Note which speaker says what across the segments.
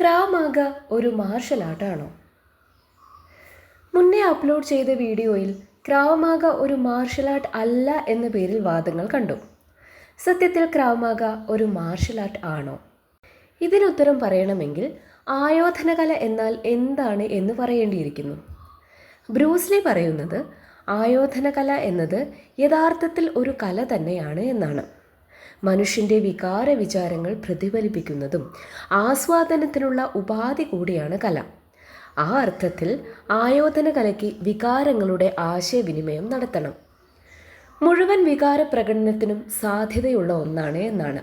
Speaker 1: ക്രാമാക ഒരു മാർഷൽ ആർട്ടാണോ മുന്നേ അപ്ലോഡ് ചെയ്ത വീഡിയോയിൽ ക്രാവമാക ഒരു മാർഷൽ ആർട്ട് അല്ല എന്ന പേരിൽ വാദങ്ങൾ കണ്ടു. സത്യത്തിൽ ക്രാവമാക ഒരു മാർഷൽ ആർട്ട് ആണോ? ഇതിനുത്തരം പറയണമെങ്കിൽ ആയോധനകല എന്നാൽ എന്താണ് എന്ന് പറയേണ്ടിയിരിക്കുന്നു. ബ്രൂസ്ലി പറയുന്നത് ആയോധനകല എന്നത് യഥാർത്ഥത്തിൽ ഒരു കല തന്നെയാണ് എന്നാണ്. മനുഷ്യന്റെ വികാര വിചാരങ്ങൾ പ്രതിഫലിപ്പിക്കുന്നതും ആസ്വാദനത്തിനുള്ള ഉപാധി കൂടിയാണ് കല. ആ അർത്ഥത്തിൽ ആയോധന കലയ്ക്ക് വികാരങ്ങളുടെ ആശയവിനിമയം നടത്തണം. മുഴുവൻ വികാര പ്രകടനത്തിനും സാധ്യതയുള്ള ഒന്നാണ് എന്നാണ്.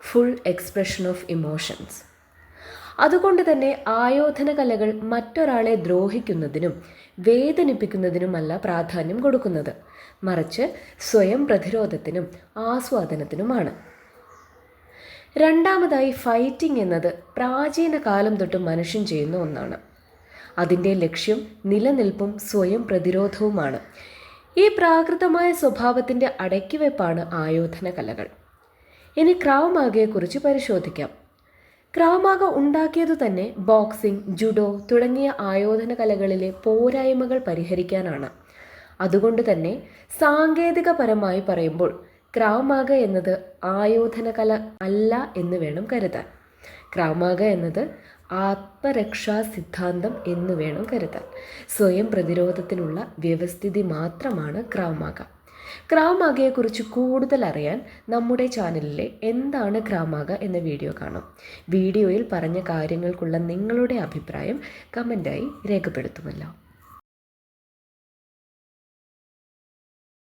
Speaker 1: ഫുൾ എക്സ്പ്രഷൻ ഓഫ് ഇമോഷൻസ് അതുകൊണ്ട് തന്നെ ആയോധന കലകൾ മറ്റൊരാളെ ദ്രോഹിക്കുന്നതിനും വേദനിപ്പിക്കുന്നതിനുമല്ല പ്രാധാന്യം കൊടുക്കുന്നത്. മറിച്ച് സ്വയം പ്രതിരോധത്തിനും ആസ്വാദനത്തിനുമാണ്. രണ്ടാമതായി ഫൈറ്റിംഗ് എന്നത് പ്രാചീന കാലം തൊട്ട് മനുഷ്യൻ ചെയ്യുന്ന ഒന്നാണ്. അതിന്റെ ലക്ഷ്യം നിലനിൽപ്പും സ്വയം പ്രതിരോധവുമാണ്. ഈ പ്രാകൃതമായ സ്വഭാവത്തിന്റെ അടക്കിവെപ്പാണ് ആയോധന കലകൾ. ഇനി ക്രാവ് മാഗയെക്കുറിച്ച് പരിശോധിക്കാം. ക്രാവ്മാഗ ഉണ്ടാക്കിയതു തന്നെ ബോക്സിംഗ് ജുഡോ തുടങ്ങിയ ആയോധന കലകളിലെ പോരായ്മകൾ പരിഹരിക്കാനാണ്. അതുകൊണ്ട് തന്നെ സാങ്കേതികപരമായി പറയുമ്പോൾ ക്രാമാക എന്നത് ആയോധന കല അല്ല എന്ന് വേണം കരുതാൻ. ക്രാമാക എന്നത് ആത്മരക്ഷാ സിദ്ധാന്തം എന്ന് വേണം കരുതാൻ. സ്വയം പ്രതിരോധത്തിനുള്ള വ്യവസ്ഥിതി മാത്രമാണ് ക്രാവ്മാഗ ക്രാവ്മാഗയെക്കുറിച്ച് കൂടുതൽ അറിയാൻ നമ്മുടെ ചാനലിലെ എന്താണ് ക്രാമാക എന്ന വീഡിയോ കാണാം. വീഡിയോയിൽ പറഞ്ഞ കാര്യങ്ങൾക്കുള്ള നിങ്ങളുടെ അഭിപ്രായം കമന്റായി രേഖപ്പെടുത്തുമല്ലോ.